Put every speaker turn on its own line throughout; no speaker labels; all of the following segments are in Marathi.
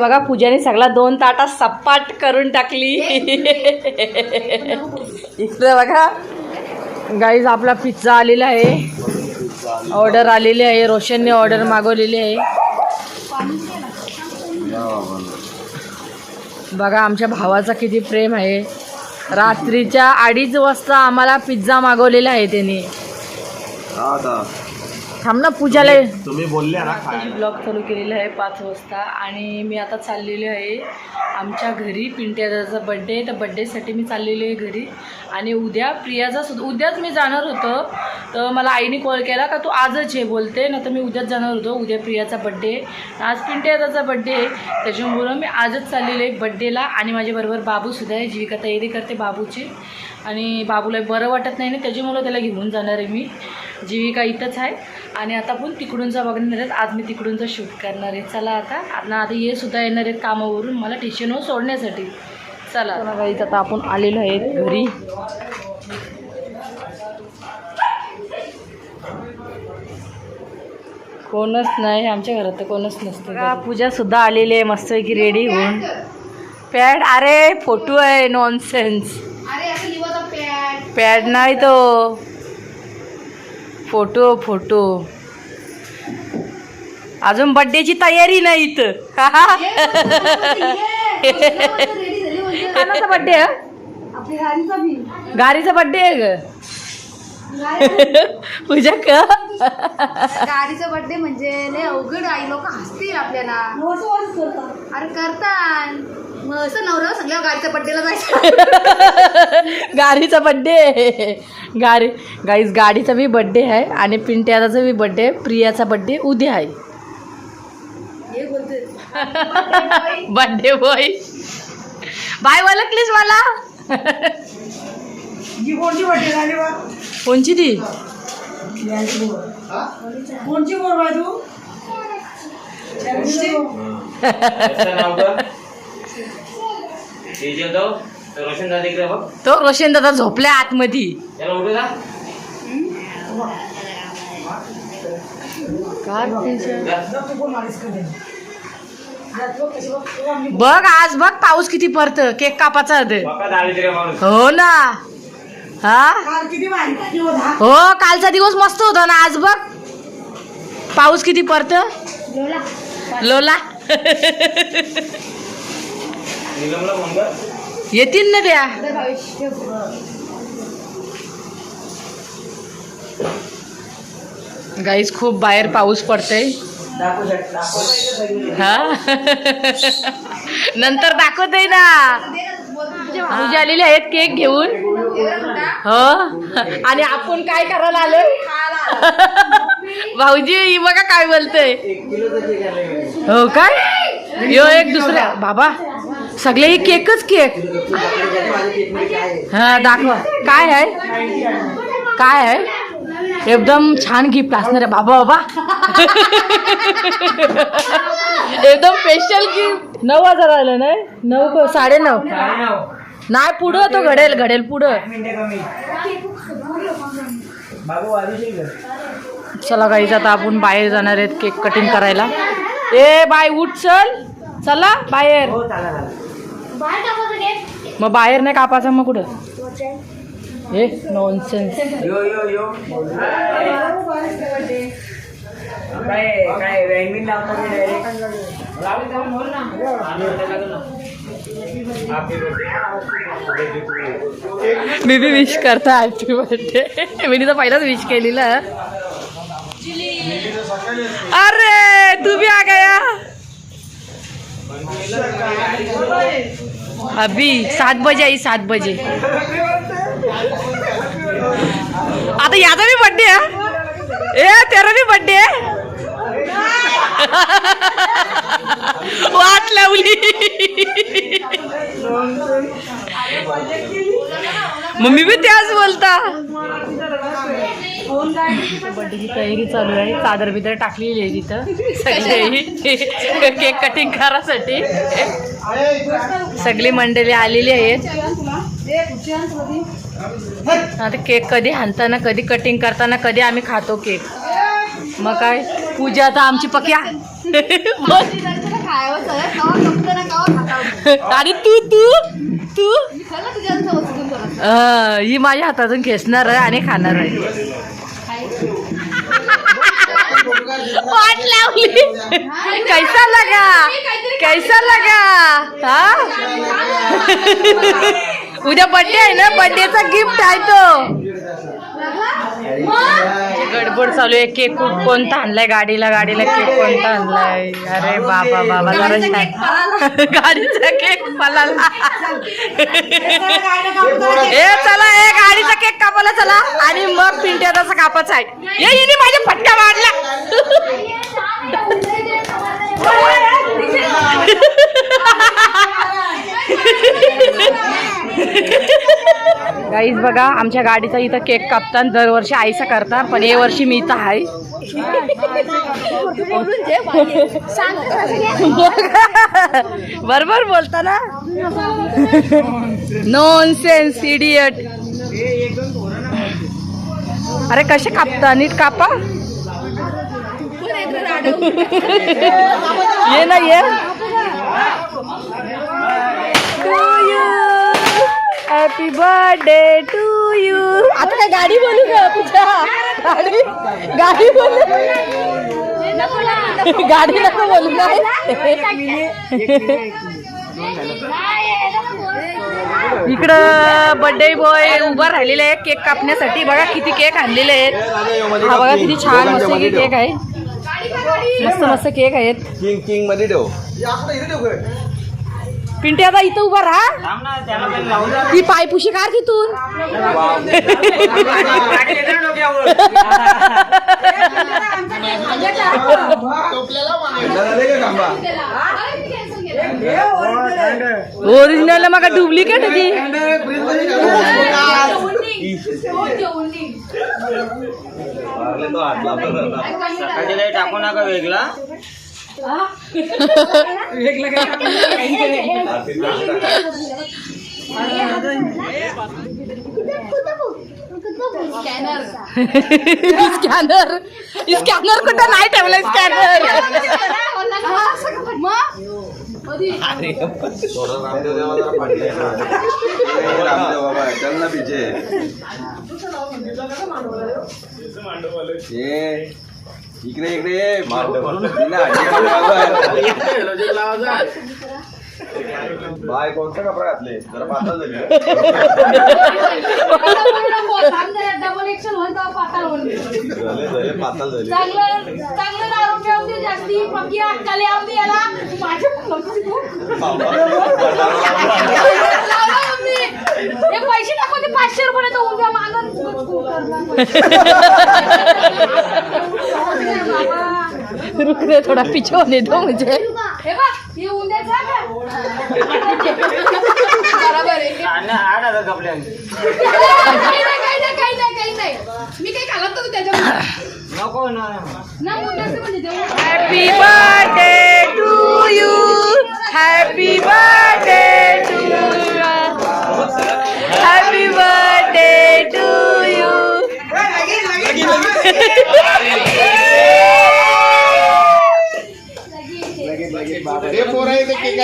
बघा पूजाने सगळा दोन ताटा सपाट करून टाकली. इकडे बघा. गाईज आपला पिझ्झा आलेला आहे. ऑर्डर आलेली आहे. रोशनने ऑर्डर मागवलेली आहे. बघा आमच्या भावाचा किती प्रेम आहे. रात्रीच्या अडीच वाजता आम्हाला पिझ्झा मागवलेला आहे त्याने. थांब ना पूजाला
तुम्ही बोलले ना
ब्लॉग चालू केलेला आहे पाच वाजता आणि मी आता चाललेली आहे आमच्या घरी पिंट्याचा बड्डे आहे. तर बड्डेसाठी मी चाललेली आहे घरी. आणि उद्या प्रियाचा सुद्धा उद्याच मी जाणार होतो. तर मला आईने कॉल केला का तू आजच आहे बोलते ना तर मी उद्याच जाणार होतो. उद्या प्रियाचा बड्डे आहे. आज पिंट्याचा बड्डे आहे. त्याच्यामुळं मी आजच चाललेली आहे बड्डेला आणि माझ्याबरोबर बाबूसुद्धा आहे जीविका तयारी करते बाबूची. आणि बाबूला बरं वाटत नाही ना त्याच्यामुळं त्याला घेऊन जाणार आहे मी. जीविका इथंच आहे. आणि आता पण तिकडूनचा बघणार आहेत. आज मी तिकडूनचा शूट करणार आहे. चला आता. आता आता हे सुद्धा येणार आहेत कामावरून. मला स्टेशनवर सोडण्यासाठी. चला. चला गाईच आता आपण आलेलो आहे घरी. कोणच नाही. आमच्या घरात तर कोणच नसतं पूजा सुद्धा आलेली आहे. मस्त की रेडी होऊन. पॅड अरे फोटो आहे. नॉनसेन्स पॅड नाही तो. Photo photo. अजून बड्डेची तयारी नाही इथं. कोणाचा बड्डे आहे गाडीचा बड्डे आहे ग. पूजा का
गाडीचा बर्थडे म्हणजे लय अवघड आई लोक हसतील आपल्याला. अरे करतात. मग असं नवरा सांगल्यावर गाडीच्या बर्थडेला जायचं.
गाडीचा बड्डे गाडी गाईज गाडीचा बी बड्डे आहे आणि पिंट्याचा बी बड्डे प्रियाचा बड्डे उद्या आहे.
बोलते
बड्डे बॉय बाय ओळखलीस मला? कोणची ती?
कोणची बोल बाय तू?
रोशन दादा इकडे बघ.
तो रोशन दादा झोपल्या आतमध्ये.
त्याला उठू जा.
बघ आज बघ पाऊस किती पडत केक कापाचा हो ना. हा?
काल किती भारी पाणी होता.
हो कालचा दिवस मस्त होता ना. आज बघ. पाऊस किती पडत लोला.
कर
येतील ना त्या. गाईज खूप बाहेर पाऊस पडतय.
शकता
हा? नंतर दाखवते ना. पूजा आलेले आहेत केक घेऊन. हो? आणि आपण काय करायला आलोय? भाऊजी बघा काय बोलतय. हो काय? यो एक दुसऱ्या बाबा. सगळे एक केकच केक हा दाखवा. काय आहे? काय आहे? एकदम छान गिफ्ट असणार आहे. बाबा बाबा. एकदम स्पेशल गिफ्ट नऊ हजार आलं नाही? नऊ साडे नऊ नाही पुढं तो घडेल घडेल पुढं. चला गाईच आता आपण बाहेर जाणार आहेत केक कटिंग करायला. ए बाय उठ चल. चला बाहेर.
हो
मग बाहेर नाही कापायचं मग कुठं? हे नॉनसेन्स
यो यो यो. काय काय रॅनमिन लावतो मी
बी विश करता हॅपी बर्थडे मी तर पहिलाच विश केलेला. अरे तू भी आ गया. अभी सात बजे आई सात बजे. आता याचा भी बर्थडे आहे ए तेरा भी बर्थडे आहे. वाट लावली. मम्मी बी त्याच बोलता. बर्थडेची तयारी चालू आहे. चादर बिदर टाकलेली आहे तिथं. सगळे. केक कटिंग करासाठी सगळी मंडळी आलेली आहेत. आता केक कधी हाणताना कधी कटिंग करताना कधी आम्ही खातो केक. मग काय? पूजा आता आमची पक्या आणि तू तू तू? ही माझ्या हातातून खेचणार आहे आणि खाणार आहे. वाट लावली. कैसा लगा? कैसा लगा? हा? उद्या बर्थडे आहे ना? बर्थडेचा गिफ्ट आहे तो. गडबड चालू आहे. केक कोणता आणलाय? गाडीला गाडीला केक कोणता आणलाय? अरे बाबा बाबा जरा गाडीचा केक. चला ए गाडीचा केक कापायला चला. आणि मग पिंट्याचा कापायचा आहे. ये हिने माझ्या फटका मारला गाईज बघा आमच्या गाडीचा इथं केक कापतात दरवर्षी आईसा करतात पण हे वर्षी मी इथं आहे. बरोबर बोलता ना? नॉन सेन्स इडियट अरे कसे कापता? नीट कापा. ये ना ये to you happy birthday to you आता काय गाडी बोलू का तुझ्या? गाडी गाडी बोलू गाडी नको बोलू काय इकडं बर्थडे बॉय उभा राहिलेला आहे. केक कापण्यासाठी. बघा किती केक आणलेले आहेत. हा बघा किती छान मस्त केक आहे. मस्त मस्त केक आहेत.
किंग किंगमध्ये ठेव.
पिंटे आता इथं उभा राहा. ती पायपुशी काढ तिथून. ओरिजिनल मग डुप्लिकेट होती.
टाकू नका वेगळा.
स्कॅनर.
स्कॅनर स्कॅनर कुठं नाही ठेवलं स्कॅनर?
रामदेव इकडे इकडे. बाय कोणता कपडा घातले जरा पातळ झाली
डबल एक्शन होईल तेव्हा पाताळ होईल
झाले झाले पातळ झाली
चांगलं चांगलं दारू ठेवून दे जास्ती पक्की अक्काले आमदी याला माझ्या लावला मम्मी. हे पैसे टाकून ते पाचशे रुपये तर उद्या
रुक रे थोडा पीछे होने दो मुझे।
हे? बघ हे। उद्या जा का बरोबर आहे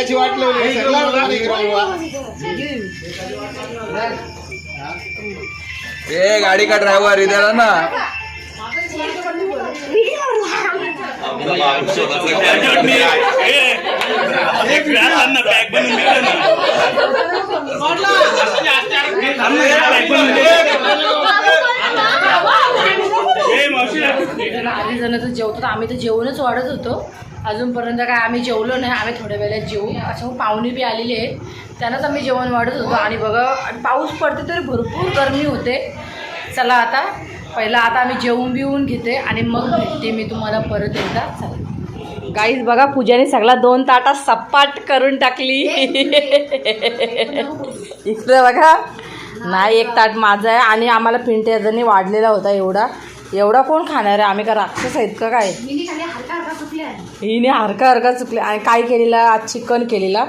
केकाची वाट लावली ए गाडी का ड्रायव्हर इथे ना?
आधी जण तर जेवतो तर आम्ही तर जेवणच वाढत होतो. अजूनपर्यंत काय आम्ही जेवलो नाही आम्ही थोड्या वेळात जेवू अशा पाहुणे बी आलेली आहे त्यांनाच आम्ही जेवण वाढत होतो. आणि बघा पाऊस पडते तरी भरपूर गरमी होते. चला आता पहिला आता आम्ही जेवून बिवून घेते आणि मग भेटते मी तुम्हाला परत एकदा. चला. गाईज बघा पूजाने सगळा दोन ताटा सपाट करून टाकली. इकडं बघा. नाही एक ताट माझा आहे आणि आम्हाला पिंट्याजणी वाढलेला होता एवढा. एवढा कोण खाणार आहे? आम्ही का राक्षस आहेत का काय? हिने हरका हरका चुकले आणि काय केलेला? आज चिकन केलेला.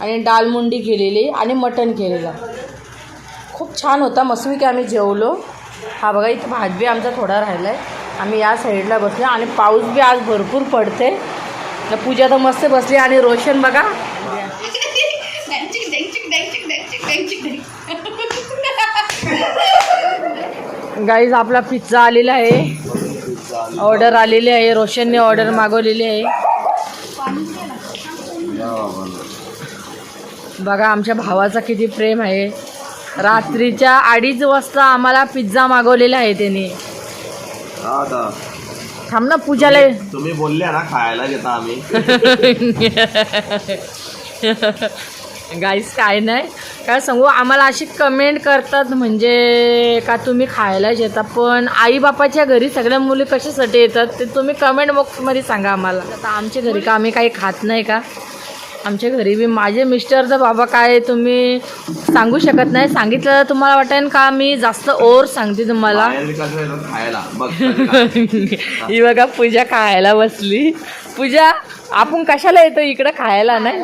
आणि डालमुंडी केलेली आणि मटण केलेलं. खूप छान होता. मस्तपैकी आम्ही जेवलो. हा बघा इथं भात बी आमचा थोडा राहिला आहे आम्ही या साईडला बसलो. आणि पाऊस बी आज भरपूर पडते पूजा तर मस्त बसली. आणि रोशन बघा गाईज आपला पिझ्झा आलेला आहे. ऑर्डर आलेली आहे. रोशनने ऑर्डर मागवलेली आहे. बघा आमच्या भावाचा किती प्रेम आहे. रात्रीच्या अडीच वाजता आम्हाला पिझ्झा मागवलेला आहे त्याने.
हा
थांब ना पूजाला
तुम्ही बोलले ना खायला घेता आम्ही.
गाईस काय नाही. काय सांगू आम्हाला अशी कमेंट करतात म्हणजे का तुम्ही खायलाच येता पण आई बापाच्या घरी सगळ्या मुली कशासाठी येतात ते तुम्ही कमेंट बॉक्समध्ये सांगा आम्हाला. आता आमच्या घरी का आम्ही काही खात नाही का? आमच्या घरी बी माझे मिस्टर तर बाबा काय तुम्ही सांगू शकत नाही. सांगितलं तुम्हाला वाटेल का? मी जास्त ओर सांगते तुम्हाला. ही बघा पूजा खायला बसली. पूजा आपण कशाला येतो इकडं खायला नाही?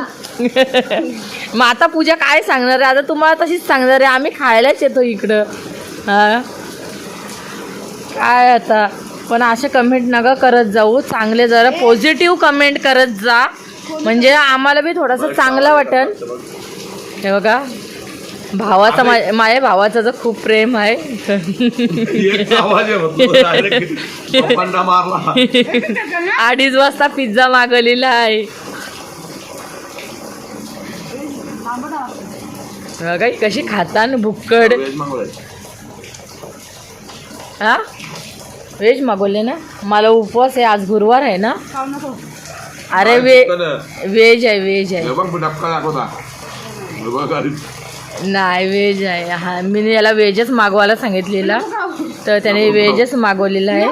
मग आता पूजा काय सांगणार आहे? आता तुम्हाला तशीच सांगणार आहे. आम्ही खायलाच येतो इकडं. हां? काय आता? पण असे कमेंट नका करत जाऊ. चांगले जरा पॉझिटिव्ह कमेंट करत जा. म्हणजे आम्हाला बी थोडंसं चांगलं वाटेल. हे बघा. भावाचा मा- माझ्या भावाचा तर खूप प्रेम आहे. अडीच वाजता पिझ्झा मागवलेला आहे. बघा ही कशी खाता ना भुक्कड. हा? व्हेज मागवले ना? मला उपवास आहे आज गुरुवार आहे ना? अरे वे. व्हेज आहे. व्हेज आहे नाही व्हेज आहे हा मी याला व्हेजच मागवायला सांगितलेला तर त्याने व्हेजच मागवलेला आहे